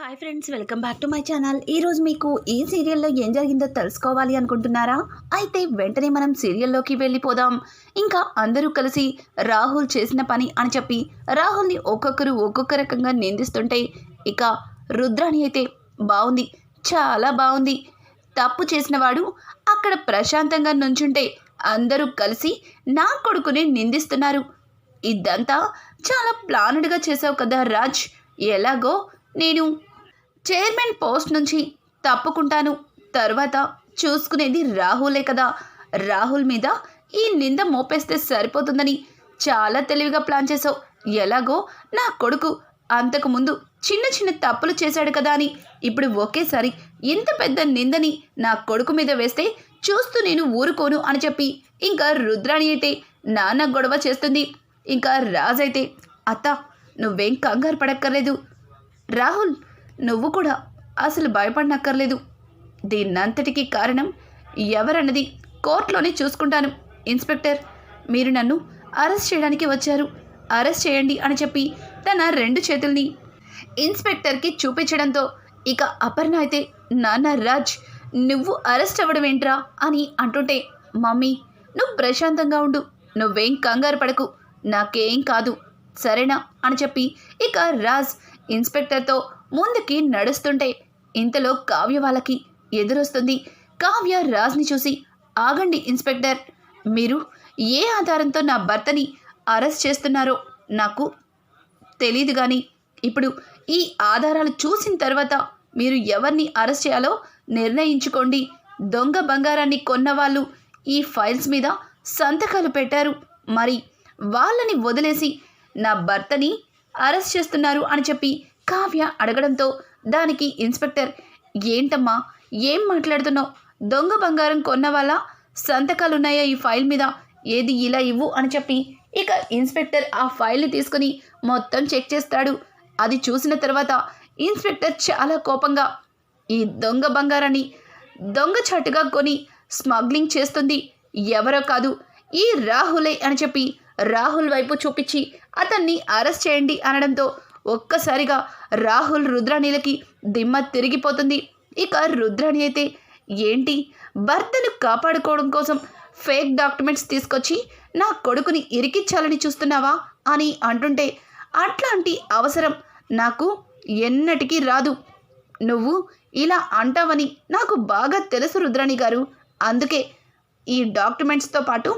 Hi friends welcome back to my channel ఈరోజు మీకు ఈ సీరియల్లో ఏం జరిగిందో తెలుసుకోవాలి అనుకుంటున్నారా? అయితే వెంటనే మనం సీరియల్లోకి వెళ్ళిపోదాం. ఇంకా అందరూ కలిసి రాహుల్ చేసిన పని అని చెప్పి రాహుల్ని ఒక్కొక్కరు ఒక్కొక్క రకంగా నిందిస్తుంటే ఇక రుద్రాణి అయితే బాగుంది చాలా బాగుంది తప్పు చేసిన వాడు అక్కడ ప్రశాంతంగా నుంచుంటే అందరూ కలిసి నా కొడుకుని నిందిస్తున్నారు. ఇదంతా చాలా ప్లానుడ్గా చేసావు కదా రాజ్. ఎలాగో నేను చైర్మన్ పోస్ట్ నుంచి తప్పుకుంటాను. తర్వాత చూసుకునేది రాహులే కదా. రాహుల్ మీద ఈ నింద మోపేస్తే సరిపోతుందని చాలా తెలివిగా ప్లాన్ చేసావు ఎలాగో నా కొడుకు అంతకుముందు చిన్న చిన్న తప్పులు చేశాడు కదా అని. ఇప్పుడు ఒకేసారి ఇంత పెద్ద నిందని నా కొడుకు మీద వేస్తే చూస్తూ నేను ఊరుకోను అని చెప్పి ఇంకా రుద్రాణి అయితే నాన్న గొడవ చేస్తుంది. ఇంకా రాజైతే అత్త నువ్వేం కంగారు పడక్కర్లేదు. రాహుల్ నువ్వు కూడా అసలు భయపడనక్కర్లేదు. దీన్నంతటికీ కారణం ఎవరన్నది కోర్టులోనే చూసుకుంటాను ఇన్స్పెక్టర్. మీరు నన్ను అరెస్ట్ చేయడానికి వచ్చారు. అరెస్ట్ చేయండి అని చెప్పి తన రెండు చేతుల్ని ఇన్స్పెక్టర్కి చూపించడంతో ఇక అపర్ణ అయితే నాన్న రాజ్ నువ్వు అరెస్ట్ అవ్వడం ఏంట్రా అని అంటుంటే మమ్మీ నువ్వు ప్రశాంతంగా ఉండు. నువ్వేం కంగారు పడకు. నాకేం కాదు. సరేనా అని చెప్పి ఇక రాజ్ ఇన్స్పెక్టర్తో ముందుకి నడుస్తుంటే ఇంతలో కావ్య వాళ్ళకి ఎదురొస్తుంది. కావ్య రాజ్ని చూసి ఆగండి ఇన్స్పెక్టర్. మీరు ఏ ఆధారంతో నా భర్తని అరెస్ట్ చేస్తున్నారో నాకు తెలీదు కానీ ఇప్పుడు ఈ ఆధారాలు చూసిన తర్వాత మీరు ఎవరిని అరెస్ట్ చేయాలో నిర్ణయించుకోండి. దొంగ బంగారాన్ని కొన్నవాళ్ళు ఈ ఫైల్స్ మీద సంతకాలు పెట్టారు. మరి వాళ్ళని వదిలేసి నా భర్తని అరెస్ట్ చేస్తున్నారు అని చెప్పి కావ్య అడగడంతో దానికి ఇన్స్పెక్టర్ ఏంటమ్మా ఏం మాట్లాడుతున్నావు? దొంగ బంగారం కొన్న వాళ్ళ సంతకాలున్నాయా ఈ ఫైల్ మీద? ఏది ఇలా ఇవ్వు? అని చెప్పి ఇక ఇన్స్పెక్టర్ ఆ ఫైల్ని తీసుకుని మొత్తం చెక్ చేస్తాడు. అది చూసిన తర్వాత ఇన్స్పెక్టర్ చాలా కోపంగా ఈ దొంగ బంగారాన్ని దొంగ చాటుగా కొని స్మగ్లింగ్ చేస్తుంది ఎవరో కాదు ఈ రాహులే అని చెప్పి రాహుల్ వైపు చూపించి అతన్ని అరెస్ట్ చేయండి అనడంతో ఒక్కసారిగా రాహుల్ రుద్రాణిలకి దిమ్మ తిరిగిపోతుంది. ఇక రుద్రాణి అయితే ఏంటి? భర్తను కాపాడుకోవడం కోసం ఫేక్ డాక్యుమెంట్స్ తీసుకొచ్చి నా కొడుకుని ఇరికించాలని చూస్తున్నావా అని అంటుంటే అట్లాంటి అవసరం నాకు ఎన్నటికీ రాదు. నువ్వు ఇలా అంటావని నాకు బాగా తెలుసు రుద్రాణి గారు. అందుకే ఈ డాక్యుమెంట్స్తో పాటు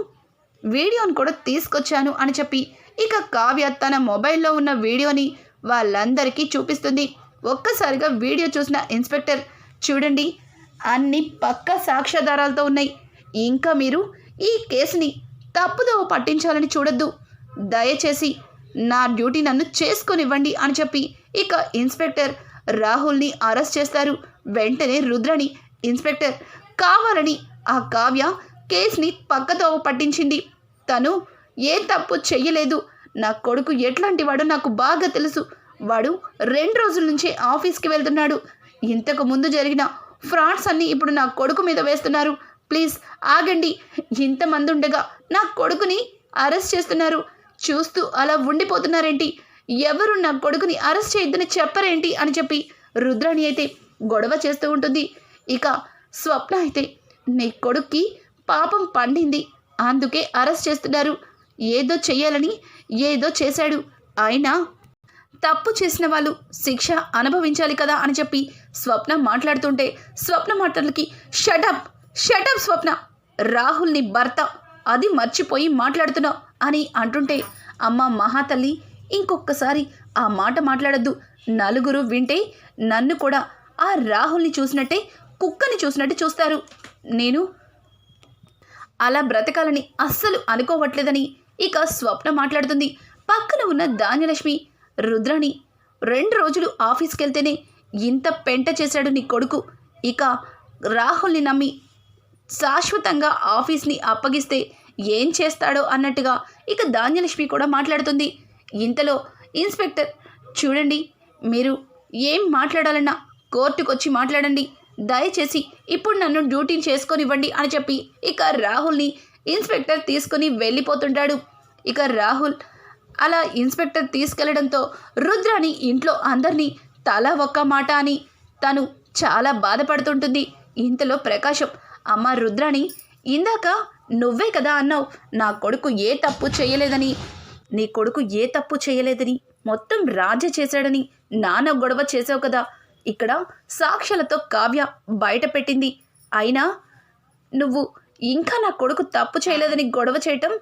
వీడియోను కూడా తీసుకొచ్చాను అని చెప్పి ఇక కావ్య తన మొబైల్లో ఉన్న వీడియోని వాళ్ళందరికీ చూపిస్తుంది. ఒక్కసారిగా వీడియో చూసిన ఇన్స్పెక్టర్ చూడండి అన్ని పక్క సాక్ష్యాధారాలతో ఉన్నాయి. ఇంకా మీరు ఈ కేసుని తప్పుదోవ పట్టించాలని చూడొద్దు. దయచేసి నా డ్యూటీ నన్ను చేసుకొనివ్వండి అని చెప్పి ఇక ఇన్స్పెక్టర్ రాహుల్ని అరెస్ట్ చేస్తారు. వెంటనే రుద్రని ఇన్స్పెక్టర్ కావాలని ఆ కావ్య కేసుని పక్కదోవ పట్టించింది. తను ఏ తప్పు చెయ్యలేదు. నా కొడుకు ఎట్లాంటి వాడో నాకు బాగా తెలుసు. వాడు రెండు రోజుల నుంచి ఆఫీస్కి వెళ్తున్నాడు. ఇంతకు ముందు జరిగిన ఫ్రాడ్స్ అన్నీ ఇప్పుడు నా కొడుకు మీద వేస్తున్నారు. ప్లీజ్ ఆగండి. ఇంతమంది ఉండగా నా కొడుకుని అరెస్ట్ చేస్తున్నారు. చూస్తూ అలా ఉండిపోతున్నారేంటి? ఎవరు నా కొడుకుని అరెస్ట్ చేయొద్దని చెప్పరేంటి అని చెప్పి రుద్రాణి అయితే గొడవ చేస్తూ ఉంటుంది. ఇక స్వప్న అయితే నీ కొడుక్కి పాపం పండింది. అందుకే అరెస్ట్ చేస్తున్నారు. ఏదో చెయ్యాలని ఏదో చేశాడు. అయినా తప్పు చేసిన వాళ్ళు శిక్ష అనుభవించాలి కదా అని చెప్పి స్వప్న మాట్లాడుతుంటే స్వప్న మాటలకి షటప్ షటప్ స్వప్న రాహుల్ని భర్త అది మర్చిపోయి మాట్లాడుతున్నావు అని అంటుంటే అమ్మ మహాతల్లి ఇంకొకసారి ఆ మాట మాట్లాడద్దు. నలుగురు వింటే నన్ను కూడా ఆ రాహుల్ని చూసినట్టే కుక్కని చూసినట్టు చూస్తారు. నేను అలా బ్రతకాలని అస్సలు అనుకోవట్లేదని ఇక స్వప్న మాట్లాడుతుంది. పక్కన ఉన్న ధాన్యలక్ష్మి రుద్రాణి రెండు రోజులు ఆఫీస్కి వెళ్తేనే ఇంత పెంట చేశాడు నీ కొడుకు. ఇక రాహుల్ని నమ్మి శాశ్వతంగా ఆఫీస్ని అప్పగిస్తే ఏం చేస్తాడో అన్నట్టుగా ఇక ధాన్యలక్ష్మి కూడా మాట్లాడుతుంది. ఇంతలో ఇన్స్పెక్టర్ చూడండి మీరు ఏం మాట్లాడాలన్నా కోర్టుకు వచ్చి మాట్లాడండి. దయచేసి ఇప్పుడు నన్ను డ్యూటీని చేసుకొనివ్వండి అని చెప్పి ఇక రాహుల్ని ఇన్స్పెక్టర్ తీసుకుని వెళ్ళిపోతుంటాడు. ఇక రాహుల్ అలా ఇన్స్పెక్టర్ తీసుకెళ్ళడంతో రుద్రాని ఇంట్లో అందరినీ తల ఒక్క మాట అని తను చాలా బాధపడుతుంటుంది. ఇంతలో ప్రకాశం అమ్మ రుద్రాణి ఇందాక నువ్వే కదా అన్నావు నా కొడుకు ఏ తప్పు చేయలేదని నీ కొడుకు ఏ తప్పు చేయలేదని మొత్తం రాజ చేశాడని నాన్న గొడవ చేసావు కదా ఇక్కడ సాక్ష్యాలతో కావ్య బయట పెట్టింది. అయినా నువ్వు ఇంకా నా కొడుకు తప్పు చేయలేదని గొడవ చేయటం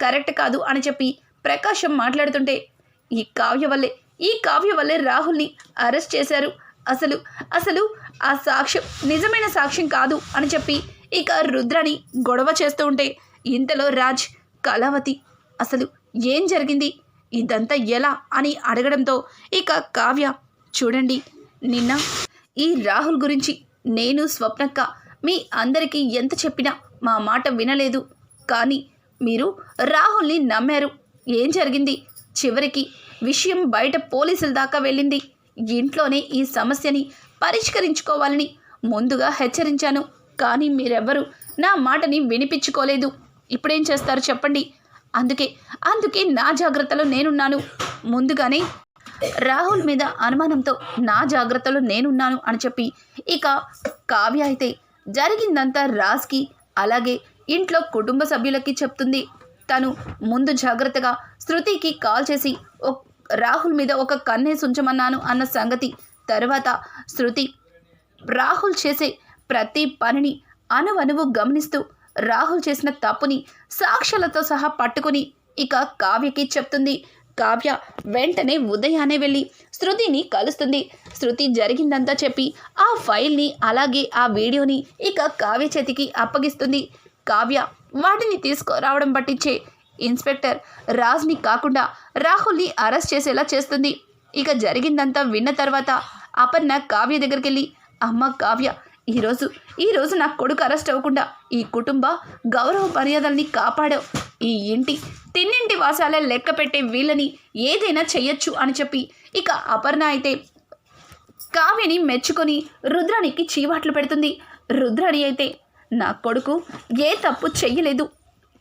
కరెక్ట్ కాదు అని చెప్పి ప్రకాశం మాట్లాడుతుంటే ఈ కావ్య వల్లే ఈ కావ్య వల్లే రాహుల్ని అరెస్ట్ చేశారు. అసలు అసలు ఆ సాక్ష్యం నిజమైన సాక్ష్యం కాదు అని చెప్పి ఇక రుద్రని గొడవ చేస్తూ ఉంటే ఇంతలో రాజ్ కళావతి అసలు ఏం జరిగింది? ఇదంతా ఎలా అని అడగడంతో ఇక కావ్య చూడండి నిన్న ఈ రాహుల్ గురించి నేను స్వప్నక్క మీ అందరికీ ఎంత చెప్పినా మా మాట వినలేదు. కానీ మీరు రాహుల్ని నమ్మారు. ఏం జరిగింది? చివరికి విషయం బయట పోలీసుల దాకా వెళ్ళింది. ఇంట్లోనే ఈ సమస్యని పరిష్కరించుకోవాలని ముందుగా హెచ్చరించాను. కానీ మీరెవ్వరూ నా మాటని వినిపించుకోలేదు. ఇప్పుడేం చేస్తారు చెప్పండి. అందుకే అందుకే నా జాగ్రత్తలో నేనున్నాను. ముందుగానే రాహుల్ మీద అనుమానంతో నా జాగ్రత్తలో నేనున్నాను అని చెప్పి ఇక కావ్య అయితే జరిగిందంతా రాజ్కి అలాగే ఇంట్లో కుటుంబ సభ్యులకి చెప్తుంది. తను ముందు జాగ్రత్తగా శృతికి కాల్ చేసి రాహుల్ మీద ఒక కన్నేసి ఉంచమన్నాను అన్న సంగతి తర్వాత శృతి రాహుల్ చేసే ప్రతి పనిని అనువనువు గమనిస్తూ రాహుల్ చేసిన తప్పుని సాక్ష్యాలతో సహా పట్టుకుని ఇక కావ్యకి చెప్తుంది. కావ్య వెంటనే ఉదయాన్నే వెళ్ళి శృతిని కలుస్తుంది. శృతి జరిగిందంతా చెప్పి ఆ ఫైల్ని అలాగే ఆ వీడియోని ఇక కావ్య చేతికి అప్పగిస్తుంది. కావ్య వాటిని తీసుకురావడం పట్టించే ఇన్స్పెక్టర్ రాజ్ని కాకుండా రాహుల్ని అరెస్ట్ చేసేలా చేస్తుంది. ఇక జరిగిందంతా విన్న తర్వాత అపర్ణ కావ్య దగ్గరికి వెళ్ళి అమ్మ కావ్య ఈరోజు ఈరోజు నా కొడుకు అరెస్ట్ అవ్వకుండా ఈ కుటుంబ గౌరవ మర్యాదల్ని కాపాడావు. ఈ ఇంటి తిన్నింటి వాసాలే లెక్క పెట్టే వీళ్ళని ఏదైనా చెయ్యొచ్చు అని చెప్పి ఇక అపర్ణ అయితే కావ్యని మెచ్చుకొని రుద్రానికి చీవాట్లు పెడుతుంది. రుద్రాణి అయితే నా కొడుకు ఏ తప్పు చెయ్యలేదు.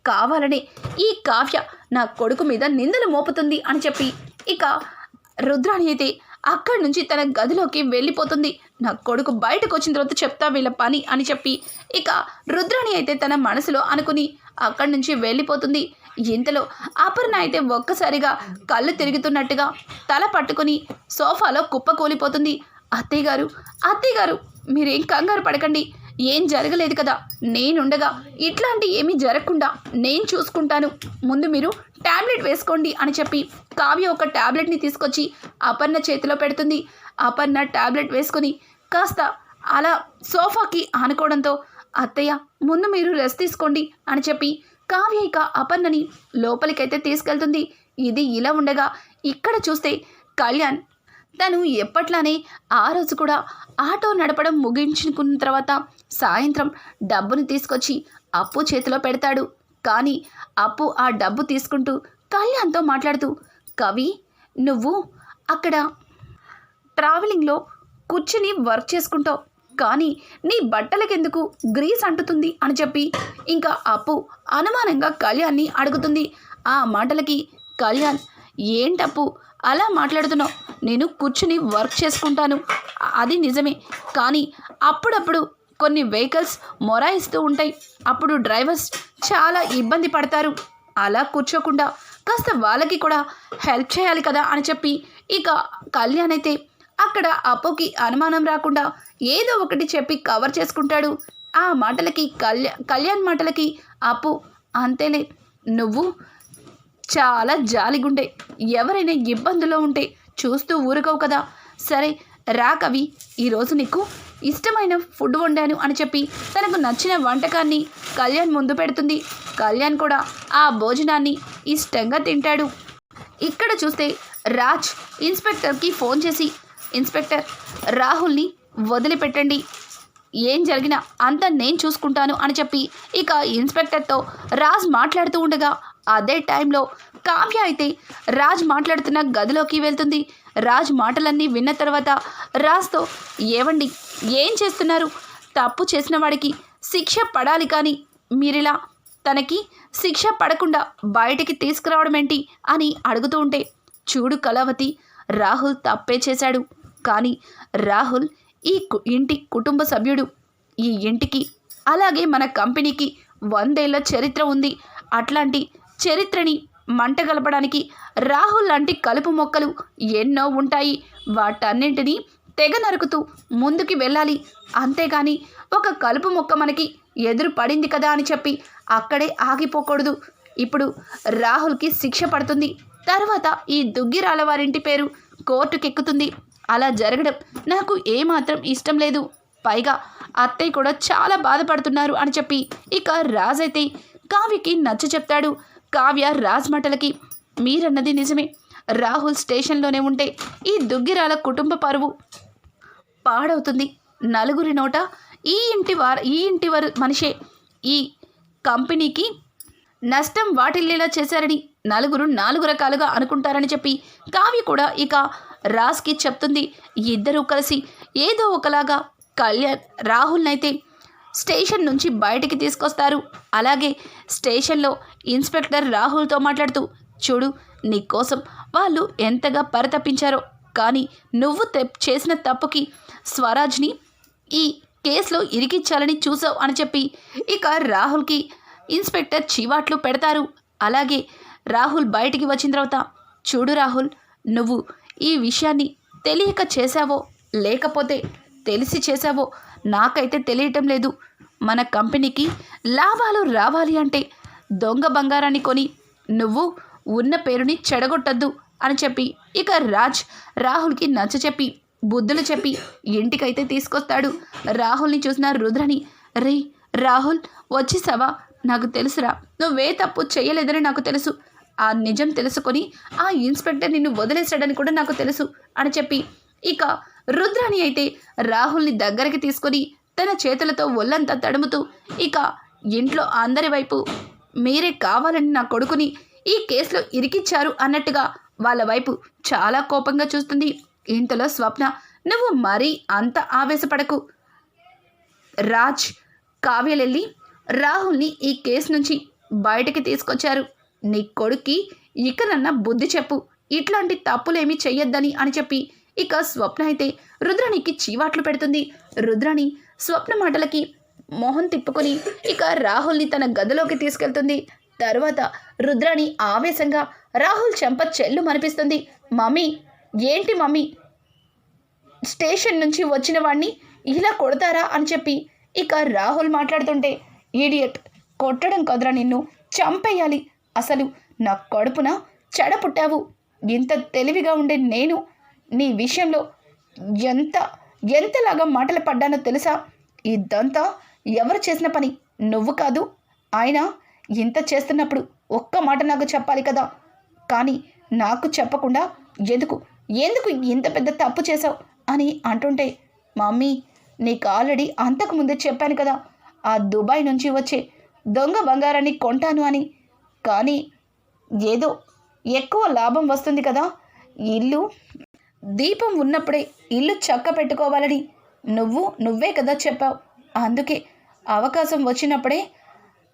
కావాలనే ఈ కావ్య నా కొడుకు మీద నిందలు మోపుతుంది అని చెప్పి ఇక రుద్రాణి అయితే అక్కడి నుంచి తన గదిలోకి వెళ్ళిపోతుంది. నా కొడుకు బయటకు వచ్చిన తర్వాత చెప్తా వీళ్ళ పని అని చెప్పి ఇక రుద్రాణి అయితే తన మనసులో అనుకుని అక్కడి నుంచి వెళ్ళిపోతుంది. ఇంతలో అపర్ణ అయితే ఒక్కసారిగా కళ్ళు తిరుగుతున్నట్టుగా తల పట్టుకుని సోఫాలో కుప్పకూలిపోతుంది అత్తయ్య గారు అత్తయ్య గారు మీరేం కంగారు పడకండి. ఏం జరగలేదు కదా. నేనుండగా ఇట్లాంటి ఏమీ జరగకుండా నేను చూసుకుంటాను. ముందు మీరు టాబ్లెట్ వేసుకోండి అని చెప్పి కావ్య ఒక టాబ్లెట్ని తీసుకొచ్చి అపర్ణ చేతిలో పెడుతుంది. అపర్ణ టాబ్లెట్ వేసుకొని కాస్త అలా సోఫాకి ఆనుకోవడంతో అత్తయ్య ముందు మీరు రెస్ట్ తీసుకోండి అని చెప్పి కావ్య ఇక అపర్ణని లోపలికైతే తీసుకెళ్తుంది. ఇది ఇలా ఉండగా ఇక్కడ చూస్తే కళ్యాణ్ తను ఎప్పట్లానే ఆ రోజు కూడా ఆటో నడపడం ముగించుకున్న తర్వాత సాయంత్రం డబ్బును తీసుకొచ్చి అప్పు చేతిలో పెడతాడు. కానీ అప్పు ఆ డబ్బు తీసుకుంటూ కళ్యాణ్తో మాట్లాడుతూ కవి నువ్వు అక్కడ ట్రావెలింగ్లో కూర్చుని వర్క్ చేసుకుంటావు. కానీ నీ బట్టలకెందుకు గ్రీస్ అంటుతుంది అని చెప్పి ఇంకా అప్పు అనుమానంగా కళ్యాణ్ని అడుగుతుంది. ఆ మాటలకి కళ్యాణ్ ఏంటప్పు అలా మాట్లాడుతున్నావు? నేను కూర్చుని వర్క్ చేసుకుంటాను. అది నిజమే. కానీ అప్పుడప్పుడు కొన్ని వెహికల్స్ మొరాయిస్తూ ఉంటాయి. అప్పుడు డ్రైవర్స్ చాలా ఇబ్బంది పడతారు. అలా కూర్చోకుండా కాస్త వాళ్ళకి కూడా హెల్ప్ చేయాలి కదా అని చెప్పి ఇక కళ్యాణ్ అయితే అక్కడ అప్పుకి అనుమానం రాకుండా ఏదో ఒకటి చెప్పి కవర్ చేసుకుంటాడు. ఆ మాటలకి కళ్యా కళ్యాణ్ మాటలకి అప్పు అంతేలే. నువ్వు చాలా జాలిగుండే. ఎవరైనా ఇబ్బందులో ఉంటే చూస్తూ ఊరుకోవు కదా. సరే రా కవి. ఈరోజు నీకు ఇష్టమైన ఫుడ్ వండాను అని చెప్పి తనకు నచ్చిన వంటకాన్ని కళ్యాణ్ ముందు పెడుతుంది. కళ్యాణ్ కూడా ఆ భోజనాన్ని ఇష్టంగా తింటాడు. ఇక్కడ చూస్తే రాజ్ ఇన్స్పెక్టర్కి ఫోన్ చేసి ఇన్స్పెక్టర్ రాహుల్ని వదిలిపెట్టండి. ఏం జరిగినా అంతా నేను చూసుకుంటాను అని చెప్పి ఇక ఇన్స్పెక్టర్తో రాజ్ మాట్లాడుతూ ఉండగా అదే టైంలో కావ్య అయితే రాజ్ మాట్లాడుతున్న గదిలోకి వెళ్తుంది. రాజ్ మాటలన్నీ విన్న తర్వాత రాజ్తో ఏవండి ఏం చేస్తున్నారు? తప్పు చేసిన వాడికి శిక్ష పడాలి కానీ మీరిలా తనకి శిక్ష పడకుండా బయటికి తీసుకురావడం ఏంటి అని అడుగుతూ ఉంటే చూడు కళావతి రాహుల్ తప్పే చేశాడు. కానీ రాహుల్ ఈ కు- ఇంటి కుటుంబ సభ్యుడు. ఈ ఇంటికి అలాగే మన కంపెనీకి వందేళ్ళ చరిత్ర ఉంది. అట్లాంటి చరిత్రని మంట గలపడానికి రాహుల్ లాంటి కలుపు మొక్కలు ఎన్నో ఉంటాయి. వాటన్నింటినీ తెగ నరుకుతూ ముందుకి వెళ్ళాలి. అంతేగాని ఒక కలుపు మొక్క మనకి ఎదురు పడింది కదా అని చెప్పి అక్కడే ఆగిపోకూడదు. ఇప్పుడు రాహుల్కి శిక్ష పడుతుంది. తర్వాత ఈ దుగ్గిరాల వారింటి పేరు కోర్టుకెక్కుతుంది. అలా జరగడం నాకు ఏమాత్రం ఇష్టం లేదు. పైగా అత్తయ్య కూడా చాలా బాధపడుతున్నారు అని చెప్పి ఇక రాజైతే కావ్యకి నచ్చ చెప్తాడు. కావ్య రాజ్ మాటలకి మీరన్నది నిజమే. రాహుల్ స్టేషన్లోనే ఉంటే ఈ దుగ్గిరాల కుటుంబ పరువు పాడవుతుంది. నలుగురి నోట ఈ ఇంటి వారు ఈ ఇంటి వారు మనిషే. ఈ కంపెనీకి నష్టం వాటిల్లేలా చేశారని నలుగురు నాలుగు రకాలుగా అనుకుంటారని చెప్పి కావ్య కూడా ఇక రాజ్కి చెప్తుంది. ఇద్దరూ కలిసి ఏదో ఒకలాగా కళ్యాణ్ రాహుల్నైతే స్టేషన్ నుంచి బయటికి తీసుకొస్తారు. అలాగే స్టేషన్లో ఇన్స్పెక్టర్ రాహుల్తో మాట్లాడుతూ చూడు నీకోసం వాళ్ళు ఎంతగా పరితపించారో కానీ నువ్వు తెప్ చేసిన తప్పుకి స్వరాజ్ని ఈ కేసులో ఇరికిచ్చాలని చూసావు అని చెప్పి ఇక రాహుల్కి ఇన్స్పెక్టర్ చీవాట్లు పెడతారు. అలాగే రాహుల్ బయటికి వచ్చిన తర్వాత చూడు రాహుల్ నువ్వు ఈ విషయాన్ని తెలియక చేశావో లేకపోతే తెలిసి చేశావో నాకైతే తెలియటం లేదు. మన కంపెనీకి లాభాలు రావాలి అంటే దొంగ బంగారాన్ని కొని నువ్వు ఉన్న పేరుని చెడగొట్టద్దు అని చెప్పి ఇక రాజ్ రాహుల్కి నచ్చ చెప్పి బుద్ధులు చెప్పి ఇంటికైతే తీసుకొస్తాడు. రాహుల్ని చూసిన రుద్రని రే రాహుల్ వచ్చేసావా? నాకు తెలుసురా. నువ్వే తప్పు చేయలేదని నాకు తెలుసు. ఆ నిజం తెలుసుకొని ఆ ఇన్స్పెక్టర్ నిన్ను వదిలేశాడని కూడా నాకు తెలుసు అని చెప్పి. ఇక రుద్రాణి అయితే రాహుల్ని దగ్గరికి తీసుకొని తన చేతులతో ఒళ్ళంతా తడుముతూ ఇక ఇంట్లో అందరి వైపు మీరే కావాలని నా కొడుకుని ఈ కేసులో ఇరికిచ్చారు అన్నట్టుగా వాళ్ళ వైపు చాలా కోపంగా చూస్తుంది. ఇంతలో స్వప్న నువ్వు మరీ అంత ఆవేశపడకు. రాజ్ కావ్యలెళ్ళి రాహుల్ని ఈ కేసు నుంచి బయటకి తీసుకొచ్చారు. నీ కొడుక్కి ఇకనన్నా బుద్ధి చెప్పు. ఇట్లాంటి తప్పులేమీ చెయ్యొద్దని అని చెప్పి ఇక స్వప్న అయితే రుద్రానికి చీవాట్లు పెడుతుంది. రుద్రాణి స్వప్న మాటలకి మొహం తిప్పుకొని ఇక రాహుల్ని తన గదిలోకి తీసుకెళ్తుంది. తర్వాత రుద్రాణి ఆవేశంగా రాహుల్ చెంప చెల్లు మనిపిస్తుంది మమ్మీ ఏంటి మమ్మీ? స్టేషన్ నుంచి వచ్చిన వాడిని ఇలా కొడతారా? అని చెప్పి ఇక రాహుల్ మాట్లాడుతుంటే ఈడియట్ కొట్టడం కదరా నిన్ను. చంపేయాలి. అసలు నా కడుపున చెడ పుట్టావు. ఇంత తెలివిగా ఉండే నేను నీ విషయంలో ఎంత ఎంతలాగా మాటలు పడ్డానో తెలుసా? ఇదంతా ఎవరు చేసిన పని? నువ్వు కాదు. ఆయన ఇంత చేస్తున్నప్పుడు ఒక్క మాట నాకు చెప్పాలి కదా. కానీ నాకు చెప్పకుండా ఎందుకు ఎందుకు ఇంత పెద్ద తప్పు చేసావు అని అంటుంటే మమ్మీ నీకు ఆల్రెడీ అంతకు ముందే చెప్పాను కదా. ఆ దుబాయ్ నుంచి వచ్చే దొంగ బంగారాన్ని కొంటాను అని కానీ ఏదో ఎక్కువ లాభం వస్తుంది కదా. ఇల్లు దీపం ఉన్నప్పుడే ఇల్లు చక్క పెట్టుకోవాలని నువ్వు నువ్వే కదా చెప్పావు. అందుకే అవకాశం వచ్చినప్పుడే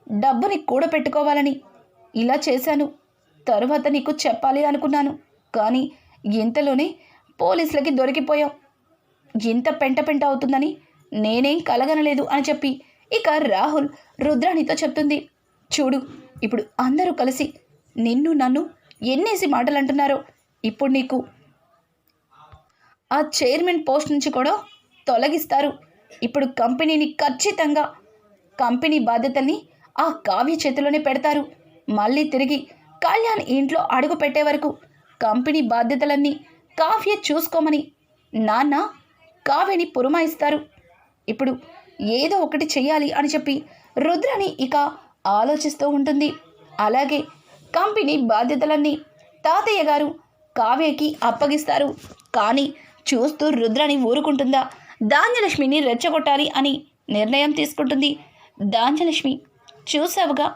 డబ్బుని కూడా పెట్టుకోవాలని ఇలా చేశాను. తరువాత నీకు చెప్పాలి అనుకున్నాను. కానీ ఇంతలోనే పోలీసులకి దొరికిపోయావు. ఇంత పెంట పెంట అవుతుందని నేనేం కలగనలేదు అని చెప్పి ఇక రాహుల్ రుద్రాణితో చెప్తుంది. చూడు ఇప్పుడు అందరూ కలిసి నిన్ను నన్ను ఎన్నేసి మాటలు అంటున్నారో ఇప్పుడు నీకు ఆ చైర్మన్ పోస్ట్ నుంచి కూడా తొలగిస్తారు. ఇప్పుడు కంపెనీని ఖచ్చితంగా కంపెనీ బాధ్యతల్ని ఆ కావ్య చేతిలోనే పెడతారు. మళ్ళీ తిరిగి కళ్యాణ్ ఇంట్లో అడుగు పెట్టే వరకు కంపెనీ బాధ్యతలన్నీ కావ్య చూసుకోమని నాన్న కావ్యని పురమాయిస్తారు. ఇప్పుడు ఏదో ఒకటి చెయ్యాలి అని చెప్పి రుద్రని ఇక ఆలోచిస్తూ ఉంటుంది. అలాగే కంపెనీ బాధ్యతలన్నీ తాతయ్య గారు కావ్యకి అప్పగిస్తారు. కానీ చూస్తూ రుద్రని ఊరుకుంటుందా? ధాన్యలక్ష్మిని రెచ్చగొట్టాలి అని నిర్ణయం తీసుకుంటుంది. ధాన్యలక్ష్మి చూసావుగా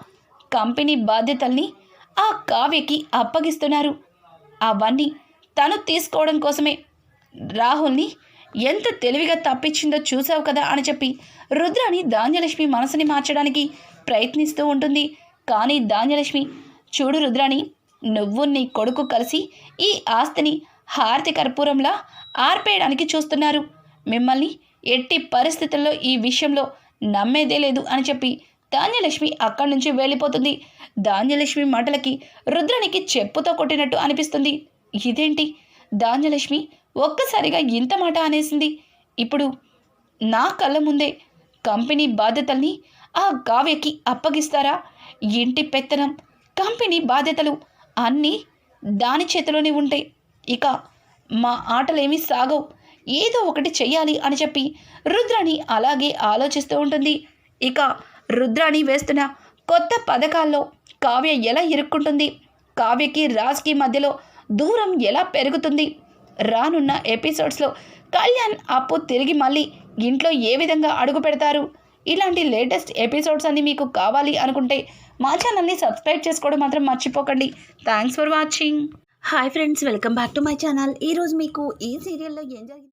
కంపెనీ బాధ్యతల్ని ఆ కావ్యకి అప్పగిస్తున్నారు. అవన్నీ తను తీసుకోవడం కోసమే. రాహుల్ని ఎంత తెలివిగా తప్పించిందో చూసావు కదా అని చెప్పి రుద్రాని ధాన్యలక్ష్మి మనసుని మార్చడానికి ప్రయత్నిస్తూ ఉంటుంది. కానీ ధాన్యలక్ష్మి చూడు రుద్రాని నువ్వు నీ కొడుకు కలిసి ఈ ఆస్తిని హారతి కర్పూరంలా ఆర్పేయడానికి చూస్తున్నారు. మిమ్మల్ని ఎట్టి పరిస్థితుల్లో ఈ విషయంలో నమ్మేదే లేదు అని చెప్పి ధాన్యలక్ష్మి అక్కడి నుంచి వెళ్ళిపోతుంది. ధాన్యలక్ష్మి మాటలకి రుద్రనికి చెప్పుతో కొట్టినట్టు అనిపిస్తుంది. ఇదేంటి? ధాన్యలక్ష్మి ఒక్కసారిగా ఇంత మాట అనేసింది. ఇప్పుడు నా కళ్ళ ముందే కంపెనీ బాధ్యతల్ని ఆ కావ్యకి అప్పగిస్తారా? ఇంటి పెత్తనం కంపెనీ బాధ్యతలు అన్నీ దాని చేతిలోనే ఉంటాయి ఇక మా ఆటలేమీ సాగవు. ఏదో ఒకటి చెయ్యాలి అని చెప్పి రుద్రాణి అలాగే ఆలోచిస్తూ ఉంటుంది. ఇక రుద్రాణి వేస్తున్న కొత్త పథకాల్లో కావ్య ఎలా ఇరుక్కుంటుంది? కావ్యకి రాజ్కి మధ్యలో దూరం ఎలా పెరుగుతుంది? రానున్న ఎపిసోడ్స్లో కళ్యాణ్ అప్పు తిరిగి మళ్ళీ ఇంట్లో ఏ విధంగా అడుగు పెడతారు? ఇలాంటి లేటెస్ట్ ఎపిసోడ్స్ అన్ని మీకు కావాలి అనుకుంటే మా ఛానల్ని సబ్స్క్రైబ్ చేసుకోవడం మాత్రం మర్చిపోకండి. Thanks for watching. Hi friends welcome back to my channel. ఈరోజు మీకు ఈ సీరియల్లో ఏం జరిగింది?